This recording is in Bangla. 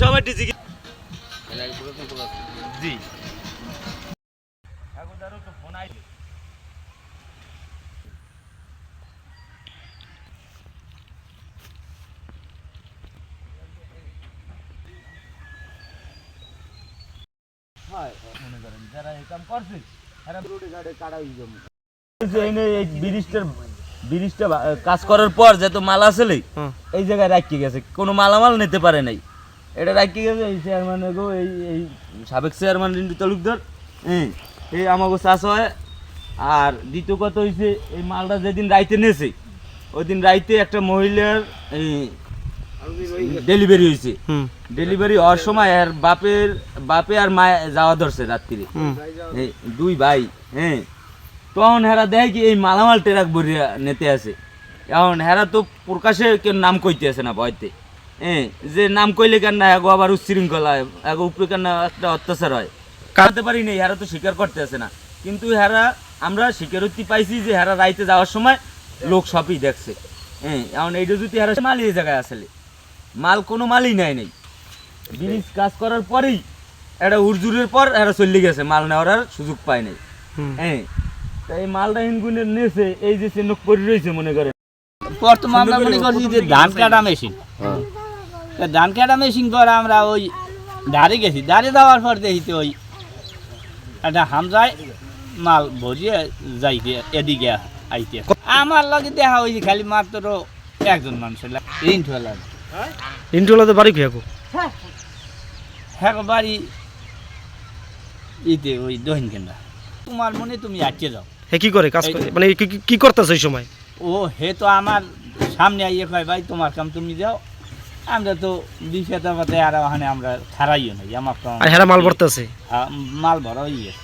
সবাই জি। আইছে মনে করেন যারা এই কাম করছে তারা রোডে ঘাটে কাটা হয়ে এই ব্রিজটার ব্রিজটা কাজ করার পর যত মাল আসলে এই জায়গায় রাখিয়ে গেছে। কোনো মালামাল নিতে পারে নাই। এটা রাখিয়ে গেছে এই চেয়ারম্যান গো এই এই সাবেক চেয়ারম্যান রিন্টু তালুকদার হ্যাঁ এই আমাকে চাষ হয়। আর দ্বিতীয় কথা হয়েছে এই মালটা যেদিন রাইতে নেছে ওই দিন রাইতে একটা মহিলার ডেলিভারি হয়েছে ডেলিভারি হওয়ার সময় আর বাপের বাপে আর মা যাওয়া ধরছে রাত্রিরে। দুই ভাই হ্যাঁ তখন হেরা দেয় কি এই মালামাল টেরাক ভরিয়া নেতে আছে এখন হেরা তো প্রকাশে কেউ নাম কইতে আছে না ভয়তে। হ্যাঁ যে নাম কইলে কেন না এগো আবার উচ্ছৃঙ্খলা হয় এগো উপরে কেন একটা অত্যাচার হয়। কাটাতে পারি নাই হেরা তো স্বীকার করতে আছে না। কিন্তু হেরা আমরা স্বীকারোক্তি পাইছি যে হেরা রাইতে যাওয়ার সময় লোক সবই দেখছে। হ্যাঁ এখন এইটা যদি হেরা মাল এই জায়গায় আসলে। মাল কোনো মালই নেয় নেই। ব্রিজ কাজ করার পরেই একটা উর্জুরের পর এরা চলে গেছে মাল নেওয়ার সুযোগ পায় নাই। হ্যাঁ এই মালটা হিনগুনে নেছে এই যে চিহ্ন করে রয়েছে মনে করে বর্তমান আমরা মনে করছি যে ধান কাটা মেশিন। ধান কাটা মেশিন করে আমরা ওই ধারে গেছি। ধারে যাওয়ার পর দেখি তো ওই একটা হামজায় মাল ভরিয়ে যাইতে এদিকে আইতে। আমার লগে দেখা হয়েছে খালি মাত্র একজন মানুষের ঠেলা ইন্টুলাতে বাড়ি খেয়াকো হ্যাঁ বাড়ি ইতে ওই দহিন কেন্দ্রা তোমার মনে তুমি আটকে যাও। হে কি করে কাজ করে? মানে কি- কি- করতেছে এই সময়? ও হে তো আমার সামনে আইয়ে কয় ভাই তোমার কাম তুমি যাও। আমরা তো বিশেতা পাতে আর ওখানে আমরা ছাড়াইও নাই আমার তো আর হেরা মাল ভরতেছে? আ, মাল ভরা হয়ে গেছে